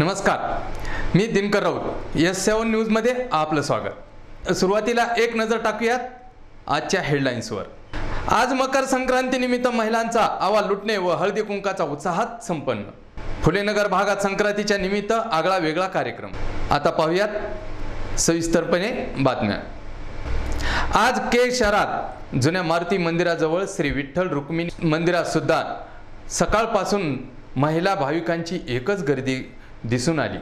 नमस्कार. मी Dinkar Raut. S seven न्यूजमध्ये आपलं स्वागत. सुरुवातीला एक नजर टाकूयात. आजच्या हेडलाईन्सवर. आज मकर संक्रांतीनिमित्त महिलांचा आवा लुटणे व हळदी कुंकाचा उत्साहात संपन्न. फुलेनगर भागात संक्रांतीच्या निमित्त आगळा वेगळा कार्यक्रम. आता पाहूयात सविस्तरपणे बातम्या. आज के शहरात जुन्या मारुती मंदिराजवळ श्री विठ्ठल रुक्मिणी मंदिरात सुद्धा सकाळपासून महिला भाविकांची एकच गर्दी दिसून आली.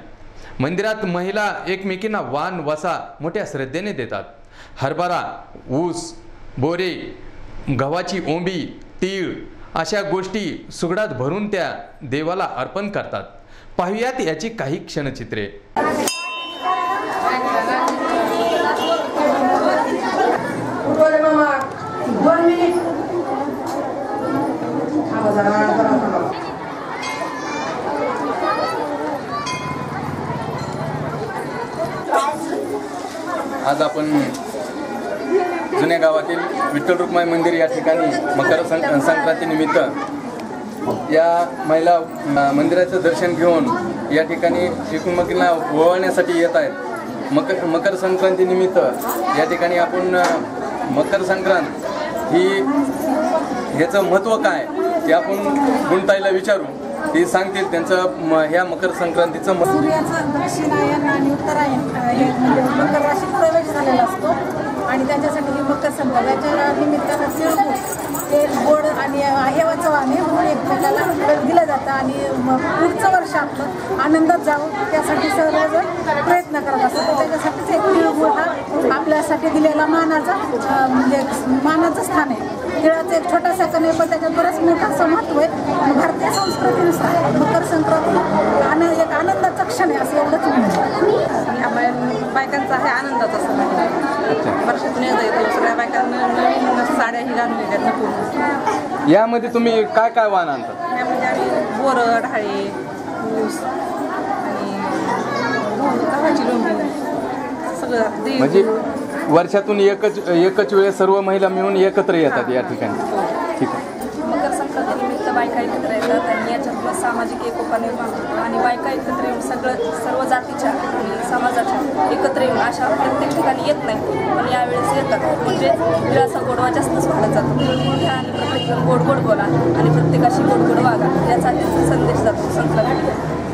मंदिरात महिला एकमेकींना वान वसा मोठ्या श्रद्धेने देतात. हरभरा ऊस बोरे गव्हाची ओंबी तीळ अशा गोष्टी सुगडात भरून त्या देवाला अर्पण करतात. पाहुयात याची काही क्षणचित्रे बोले मामा दोन मिनिट थांबा जरा जरा थांबा आज आपण जुन्या गावातील विठ्ठल रुक्माई मंदिर या ठिकाणी मकर सं संक्रांतीनिमित्त या महिला मंदिराचं दर्शन घेऊन या ठिकाणी एकमेकींना ओवाळण्यासाठी येत आहेत. मकर मकर संक्रांतीनिमित्त या ठिकाणी आपण मकर संक्रांत ही ह्याचं महत्त्व काय ते आपण गुणताईला विचारू. ते सांगतील त्यांचं म- ह्या मकर संक्रांतीचं महत्त्व. दक्षिणायन आणि उत्तरायण म्हणजे मकर राशीत प्रवेश झालेला असतो. आणि त्याच्यासाठी ही मकर संक्रांत निमित्तानं तिळगुळ हे गोड आणि हेवाचं वाणे म्हणून एकमेकाला दिलं जातं आणि मग पुढचं वर्ष आपलं आनंदात जावं त्यासाठी सर्वजण प्रयत्न करत असतात. त्याच्यासाठीच एक तिळगुळ हा आपल्यासाठी दिलेला मानाचा म्हणजे मानाचं स्थान आहे. तिळाचं एक छोटासा कणे पण त्याच्यात बरंच मोठं असं महत्त्व आहे भारतीय संस्कृतीनुसार मकर संक्रांती आनंद एक आनंदाचा क्षण आहे असं एवढंच म्हणतो बायकांचा आहे आनंदाचा सण वर्षातून एकदा येतो सगळ्या बायकांना नवीन साड्या घालून येतात नकून यामध्ये तुम्ही काय काय वाण आणतात त्यामध्ये आम्ही बोरं ढाळे ऊस आणि गहू, गव्हाची लोंबी सगळं देव म्हणजे वर्षातून एकच एकच वेळेस सर्व महिला मिळून एकत्र येतात या ठिकाणी ठीक आहे मकर संक्रांतीनिमित्त बायका आणि याच्यातून सामाजिक एकोपा निर्माण होतो आणि बायका एकत्र येऊन सगळं सर्व जातीच्या आणि समाजाच्या एकत्र येऊन अशा प्रत्येक ठिकाणी येत नाही. पण यावेळेस येतात. म्हणजे तिळाचा गोडवा जास्तच वाढत जातो. घ्या आणि प्रत्येकजण गोड गोड बोला आणि प्रत्येकाशी गोड गोड वागा. याचा संदेश जातो संक्रांती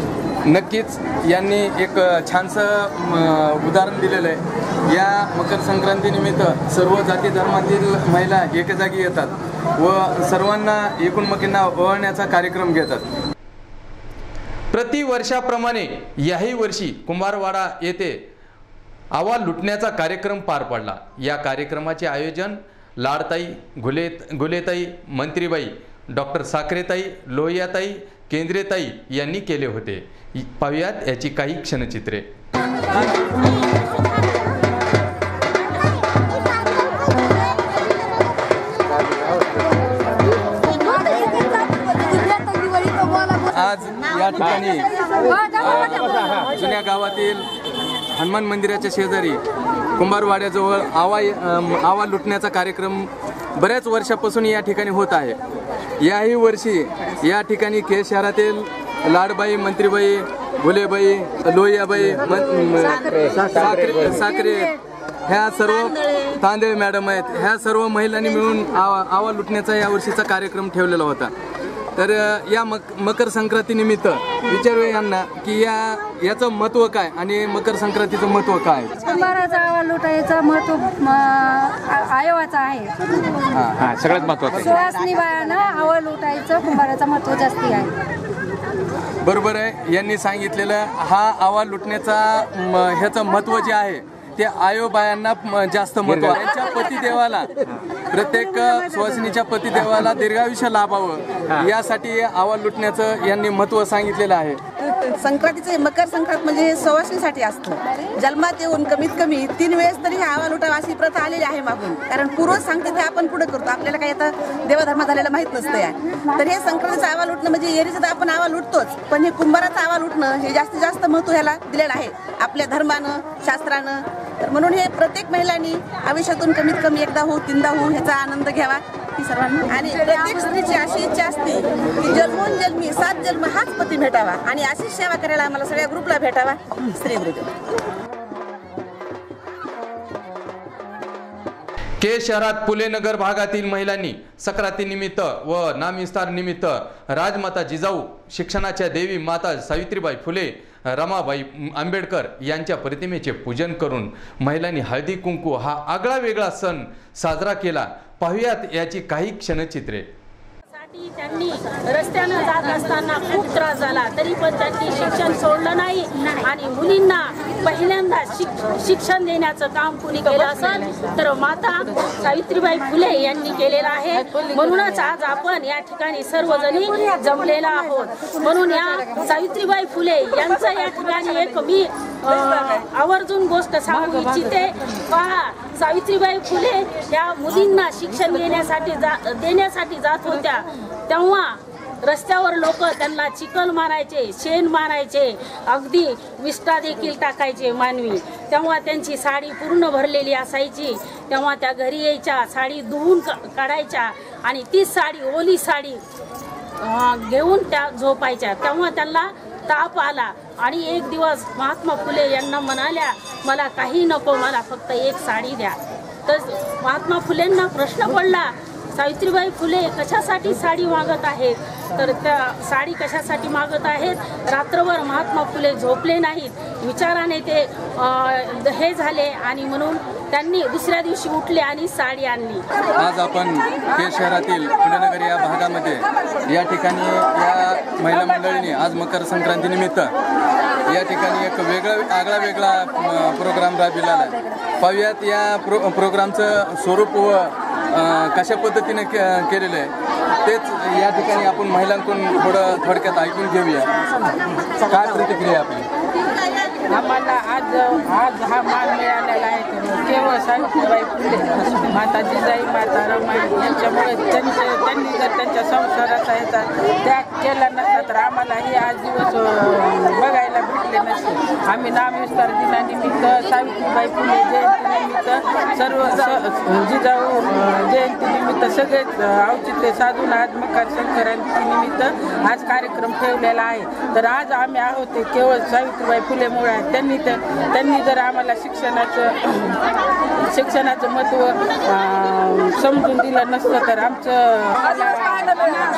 नक्कीच यांनी एक छानसं उदाहरण दिलेलं आहे. या मकर संक्रांतीनिमित्त सर्व जाती धर्मातील महिला एके जागी येतात व सर्वांना एकूणमकींना ओवाळण्याचा कार्यक्रम घेतात. प्रति वर्षाप्रमाणे याही वर्षी कुंभारवाडा येथे आवा लुटण्याचा कार्यक्रम पार पडला. या कार्यक्रमाचे आयोजन लाडताई घुले गुलेताई मंत्रीबाई डॉक्टर साखरेताई लोहियाताई केंद्रेताई यांनी केले होते. पाहुयात याची काही क्षणचित्रे. आज या ठिकाणी जुन्या गावातील हनुमान मंदिराच्या शेजारी कुंभारवाड्याजवळ आवा आवा लुटण्याचा कार्यक्रम बऱ्याच वर्षापासून या ठिकाणी होत आहे. याही वर्षी या ठिकाणी केस शहरातील लाडबाई मंत्रीबाई भुलेबाई लोहियाबाई म- साखरे साखरे ह्या सर्व तांदळे मॅडम आहेत. ह्या सर्व महिलांनी मिळून आवा आवा लुटण्याचा या वर्षीचा कार्यक्रम ठेवलेला होता. तर या मक मकर संक्रांतीनिमित्त विचारूया यांना की या याचं महत्त्व काय आणि मकर संक्रांतीचं महत्त्व काय? कुंभाराचा आवा लुटायचा महत्त्व आयोगाचा आहे. हां. सगळ्यात बायानं आवा लुटायचं कुंभाराचं महत्त्व जास्ती आहे. बरोबर आहे. यांनी सांगितलेलं हा आवा लुटण्याचा म, ह्याचं महत्त्व जे आहे ते आयोबायांना जास्त महत्त्व त्यांच्या पतिदेवाला प्रत्येक सुवासिनीच्या पतिदेवाला दीर्घायुष्य लाभावं यासाठी आवा लुटण्याचं यांनी महत्त्व सांगितलेलं आहे. संक्रांतीचे मकर संक्रांत म्हणजे हे सवासणीसाठी जन्मात येऊन कमीत कमी तीन वेळेस तरी हा आवा लुटावा अशी प्रथा आलेली आहे मागून. कारण पूर्वज सांगते ते आपण पुढे करतो. आपल्याला काही आता देवधर्म झालेलं माहीत नसतं या तर हे संक्रांतीचा आवा लुटणं म्हणजे एरीचं तर आपण आवा लुटतोच पण हे कुंभाराचा आवा लुटणं हे जास्तीत जास्त महत्त्व ह्याला दिलेलं आहे. आपल्या धर्मानं शास्त्रानं. तर म्हणून हे प्रत्येक महिलांनी आयुष्यातून कमीत कमी एकदा हो तीनदा हो ह्याचा आनंद घ्यावा. ती सर्वांना. आणि प्रत्येक स्त्रीची अशी इच्छा असते की जन्मून जन्मी सात जन्म हाच पती भेटावा. आणि अशीच सेवा करायला आम्हाला सगळ्या ग्रुपला भेटावा. स्त्री विरुद्ध के शहरात पुले नगर भागातील महिलांनी सक्रातीनिमित्त व नामविस्तार निमित्त राजमाता जिजाऊ शिक्षणाच्या देवी माता सावित्रीबाई फुले रमाबाई आंबेडकर यांच्या प्रतिमेचे पूजन करून महिलांनी हळदी कुंकू हा आगळा वेगळा सण साजरा केला. पाहुयात याची काही क्षणचित्रे. त्यांनी रस्त्यानं जात असताना खूप त्रास झाला तरी पण त्यांनी शिक्षण सोडलं नाही. आणि मुलींना पहिल्यांदा शिक शिक्षण देण्याचं काम कुणी केलं असेल तर माता सावित्रीबाई फुले यांनी केलेलं आहे. म्हणूनच आज आपण या ठिकाणी सर्वजणी जमलेला आहोत. म्हणून या सावित्रीबाई फुले यांचं या ठिकाणी एक मी आवर्जून गोष्ट सांगू इच्छिते. पहा सावित्रीबाई फुले या मुलींना शिक्षण देण्यासाठी जा देण्यासाठी जात होत्या. तेव्हा रस्त्यावर लोक त्यांना चिकल मारायचे शेण मारायचे अगदी विष्टा देखील टाकायचे मानवी. तेव्हा त्यांची साडी पूर्ण भरलेली असायची. तेव्हा त्या घरी यायच्या साडी धुवून काढायच्या आणि तीच साडी ओली साडी घेऊन त्या झोपायच्या. तेव्हा त्यांना ताप आला आणि एक दिवस महात्मा फुले यांना म्हणाल्या मला काही नको मला फक्त एक साडी द्या. तर महात्मा फुलेंना प्रश्न पडला सावित्रीबाई फुले कशासाठी साडी मागत आहेत? तर त्या साडी कशासाठी मागत आहेत? रात्रभर महात्मा फुले झोपले नाहीत. विचाराने ते हे झाले आणि म्हणून त्यांनी दुसऱ्या दिवशी उठले आणि साडी आणली. आज आपण हे शहरातील पुणेनगर या भागामध्ये या ठिकाणी या महिला मंडळीने आज मकर संक्रांतीनिमित्त या ठिकाणी एक वेगळा आगळा वेगळा प्रोग्राम राबविला आहे. पाहुयात या प्रो प्रोग्रामचं स्वरूप व कशा पद्धतीने के केलेलं आहे. तेच या ठिकाणी आपण महिलांकडून थोडं थोडक्यात ऐकून घेऊया. काय प्रतिक्रिया आपली? आम्हाला आज आज हा मान मिळालेला आहे केवळ सावित्रीबाई फुले. माता जिजाई माता रमाई यांच्यामुळे त्यांचे त्यांनी जर त्यांच्या संसाराचा येतात त्याग केला नसता तर आम्हाला हे आज दिवस बघायला बघायला भेटले नसते आम्ही नामविस्तार दिनानिमित्त सावित्रीबाई फुले जयंतीनिमित्त सर्व स- जिजाऊ जयंतीनिमित्त सगळेच औचित्य साधून आज मकर संक्रांतीनिमित्त आज कार्यक्रम ठेवलेला आहे तर आज आम्ही आहोत ते केवळ सावित्रीबाई फुलेमुळे आहे. त्यांनी तर त्यांनी जर आम्हाला शिक्षणाचं शिक्षणाचं महत्त्व समजून दिलं नसतं तर आमचं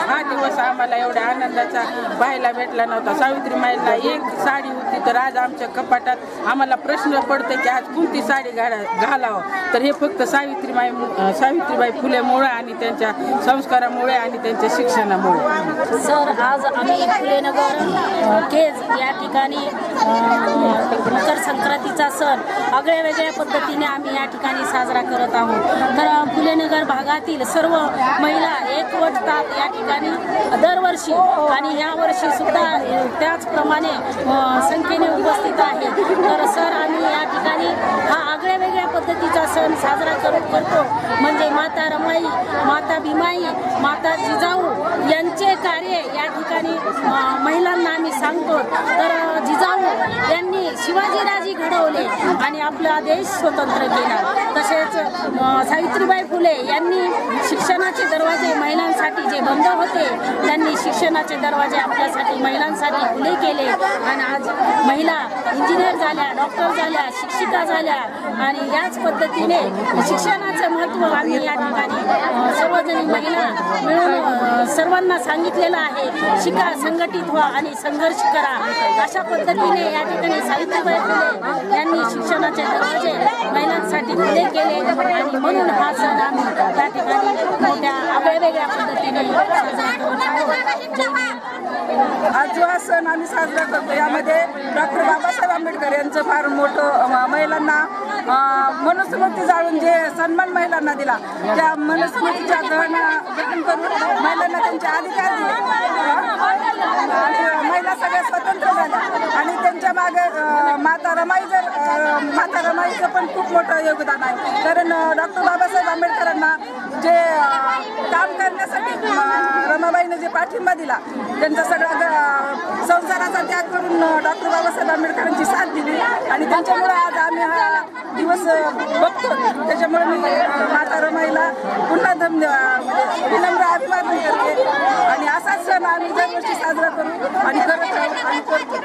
हा दिवस आम्हाला एवढ्या आनंदाचा पाहायला भेटला नव्हता. सावित्रीबाईला एक साडी होती तर आज आमच्या कपाटात आम्हाला प्रश्न पडतो की आज कोणती साडी घाला घालावं? तर हे फक्त सावित्रीबाई सावित्रीबाई फुलेमुळे आणि त्यांच्या संस्कारामुळे आणि त्यांच्या शिक्षणामुळे. सर आज आम्ही फुलेनगर केज या ठिकाणी मकर संक्रांतीचा सण आगळ्या वेगळ्या पद्धतीने आम्ही या ठिकाणी ठिकाणी साजरा करत आहोत. तर फुलेनगर भागातील सर्व महिला एकवटतात या ठिकाणी दरवर्षी. आणि या वर्षी सुद्धा त्याचप्रमाणे संख्येने उपस्थित आहे. तर सर आम्ही या ठिकाणी हा आगळ्या वेगळ्या पद्धतीचा सण साजरा करत करतो. म्हणजे माता रमाई माता भीमाई माता जिजाऊ यांचे कार्य या ठिकाणी महिलांना आम्ही सांगतो. तर जिजाऊ यांनी शिवाजीराजी घडवले आणि आपला देश स्वतंत्र केला. तसेच सावित्रीबाई फुले यांनी शिक्षणाचे दरवाजे महिलांसाठी जे बंद होते त्यांनी शिक्षणाचे दरवाजे आपल्यासाठी महिलांसाठी खुले केले. आणि आज महिला इंजिनियर झाल्या डॉक्टर झाल्या शिक्षिका झाल्या आणि याच पद्धतीने शिक्षणाचं महत्त्व आम्ही या ठिकाणी सर्वजणी महिला मिळून सर्वांना सांगितलेलं आहे शिका संघटित व्हा आणि संघर्ष करा. अशा पद्धतीने या ठिकाणी सावित्रीबाई फुले यांनी शिक्षणाचे दरवाजे महिलांसाठी खुले केले आणि म्हणून हा सण आम्ही त्या ठिकाणी मोठ्या वेगवेगळ्या पद्धतीने साजरा आज जो हा सण आम्ही साजरा करतो यामध्ये डॉक्टर बाबासाहेब आंबेडकर यांचं फार मोठं महिलांना मनुस्मृती जाळून जे सन्मान महिलांना दिला त्या मनुस्मृतीच्या दहन करून महिलांना त्यांचे अधिकार दिले. आणि महिला सगळ्या स्वतंत्र झाल्या. आणि त्यांच्या मागे माता रमाई जर माता रमाईचं पण खूप मोठं योगदान आहे. कारण डॉक्टर बाबासाहेब आंबेडकरांना जे काम करण्यासाठी रमाबाईने जे पाठिंबा दिला त्यांचा सगळा ग- संसाराचा त्याग करून डॉक्टर बाबासाहेब आंबेडकरांची साथ दिली. आणि त्यांच्यामुळे आज आम्ही हा दिवस बघतो त्याच्यामुळे मी माता रमाईला पुन्हा धन्यवाद विनम्र अभिवादन करते. आणि असाच सण आम्ही दरवर्षी साजरा करू. आणि करत राहू आणि करतो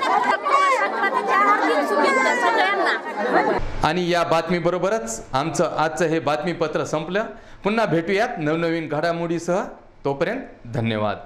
आणि या बातमीबरोबरच आमचं आजचं हे बातमीपत्र संपलं. पुन्हा भेटूयात नवनवीन घडामोडीसह. तोपर्यंत धन्यवाद.